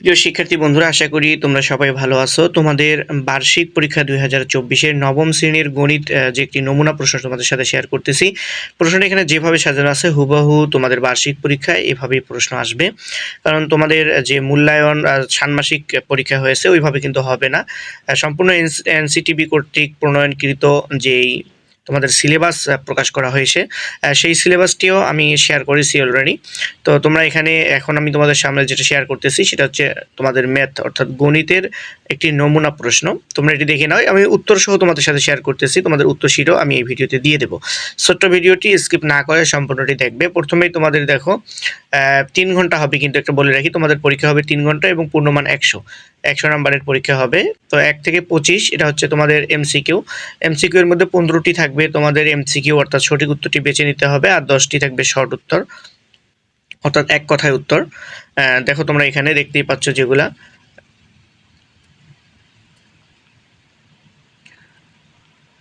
প্রিয় শিক্ষার্থী বন্ধুরা, আশা করি তোমরা সবাই ভালো আছো। তোমাদের বার্ষিক পরীক্ষা দুই হাজার চব্বিশের নবম শ্রেণির গণিত যে একটি নমুনা প্রশ্ন তোমাদের সাথে শেয়ার করতেছি, প্রশ্নটা এখানে যেভাবে সাজানো আছে, হুবহু তোমাদের বার্ষিক পরীক্ষায় এভাবেই প্রশ্ন আসবে। কারণ তোমাদের যে মূল্যায়ন ষান্মাসিক পরীক্ষা হয়েছে, ওইভাবে কিন্তু হবে না। সম্পূর্ণ এনসিটিভি কর্তৃক প্রণয়নকৃত যেই তোমাদের সিলেবাস প্রকাশ করা হয়েছে। সেই সিলেবাসটিও আমি শেয়ার করেছি অলরেডি তো তোমরা এখানে এখন আমি তোমাদের সামনে যেটা শেয়ার করতেছি, সেটা হচ্ছে তোমাদের ম্যাথ অর্থাৎ গণিতের একটি নমুনা প্রশ্ন। তোমরা এটি দেখে নাও। আমি উত্তর সহ তোমাদের সাথে শেয়ার করতেছি। তোমাদের উত্তর শিটও আমি এই ভিডিওতে দিয়ে দেবো। ছোট্ট ভিডিওটি স্কিপ না করে সম্পূর্ণটি দেখবে। প্রথমেই তোমাদের দেখো তিন ঘণ্টা হবে কিন্তু, একটা বলে রাখি। তোমাদের পরীক্ষা হবে তিন ঘণ্টা এবং পূর্ণমান একশো। একশো নাম্বারের পরীক্ষা হবে। তো এক থেকে পঁচিশ, এটা হচ্ছে তোমাদের এমসিকিউ এমসিকিউ এর মধ্যে পনেরোটি থাকবে তোমাদের এমসিকিউ অর্থাৎ সঠিক উত্তরটি বেছে নিতে হবে আর দশটি থাকবে শর্ট উত্তর, অর্থাৎ এক কথায় উত্তর। দেখো তোমরা এখানে দেখতেই পাচ্ছ যেগুলা।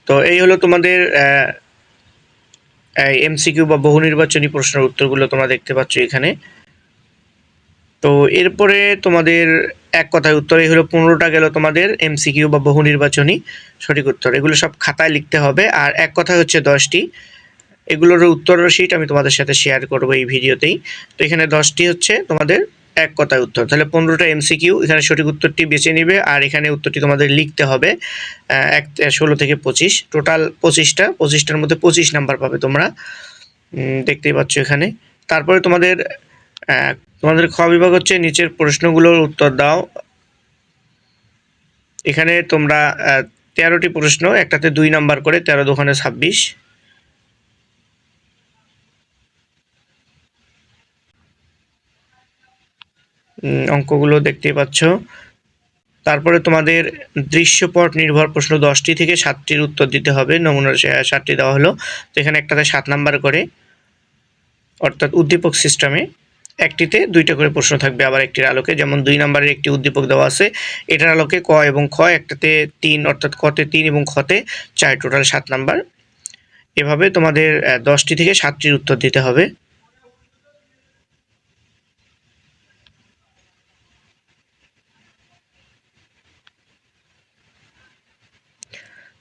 তো এই হলো তোমাদের এমসিকিউ বা বহু নির্বাচনী প্রশ্নের উত্তরগুলো তোমরা দেখতে পাচ্ছ এখানে। তো এরপরে তোমাদের এক কথায় উত্তর, এই হলো পনেরোটা গেল তোমাদের এমসিকিউ বা বহু নির্বাচনী সঠিক উত্তর। এগুলো সব খাতায় লিখতে হবে। আর এক কথায় হচ্ছে দশটি। এগুলোর উত্তর শিট আমি তোমাদের সাথে শেয়ার করব এই ভিডিওতেই। তো এখানে দশটি হচ্ছে তোমাদের এক কথায় উত্তর। তাহলে পনেরোটা এমসিকিউ এখানে সঠিক উত্তরটি বেছে নিবে। আর এখানে উত্তরটি তোমাদের লিখতে হবে এক, ষোলো থেকে পঁচিশ। টোটাল পঁচিশটা, পঁচিশটার মধ্যে পঁচিশ নাম্বার পাবে তোমরা। দেখতেই পাচ্ছ এখানে। তারপরে তোমাদের তোমাদের খ বিভাগ হচ্ছে নিচের প্রশ্নগুলোর উত্তর দাও। এখানে তোমরা তেরোটি প্রশ্ন, একটাতে দুই নাম্বার করে তেরো দোকানে ছাব্বিশ। অঙ্কগুলো দেখতে পাচ্ছ। তারপরে তোমাদের দৃশ্যপট নির্ভর প্রশ্ন দশটি থেকে সাতটির উত্তর দিতে হবে। নমুনার সাতটি দেওয়া হলো। তো এখানে একটাতে সাত নাম্বার করে, অর্থাৎ উদ্দীপক সিস্টেমে একটিতে দুইটা করে প্রশ্ন থাকবে আবার একটির আলোকে। যেমন দুই নাম্বারের একটি উদ্দীপক দেওয়া আছে, এটার আলোকে ক এবং খ একটাতে তিন, অর্থাৎ কতে তিন এবং খতে চার, টোটাল সাত নাম্বার। এভাবে তোমাদের দশটি থেকে সাতটির উত্তর দিতে হবে।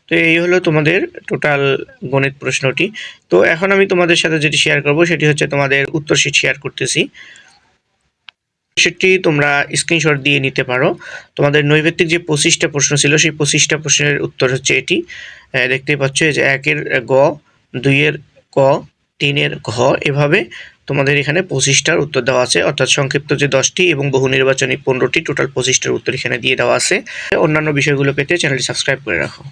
তো এই হলো তোমাদের টোটাল গণিত প্রশ্নটি। তো এখন আমি তোমাদের সাথে যেটি শেয়ার করব, সেটি হচ্ছে তোমাদের উত্তর শিট শেয়ার করতেছি। সেটি তোমরা স্ক্রিনশট দিয়ে নিতে পারো। তোমাদের নৈবেত্তিক যে পঁচিশটা প্রশ্ন ছিল, সেই পঁচিশটা প্রশ্নের উত্তর হচ্ছে এটি। দেখতেই পাচ্ছ যে একের গ, দুইয়ের ক, তিনের ঘ, এভাবে তোমাদের এখানে পঁচিশটার উত্তর দেওয়া আছে। অর্থাৎ সংক্ষিপ্ত যে দশটি এবং বহু নির্বাচনী পনেরোটি টোটাল পঁচিশটার উত্তর এখানে দিয়ে দেওয়া আছে। অন্যান্য বিষয়গুলো পেতে চ্যানেলটি সাবস্ক্রাইব করে রাখো।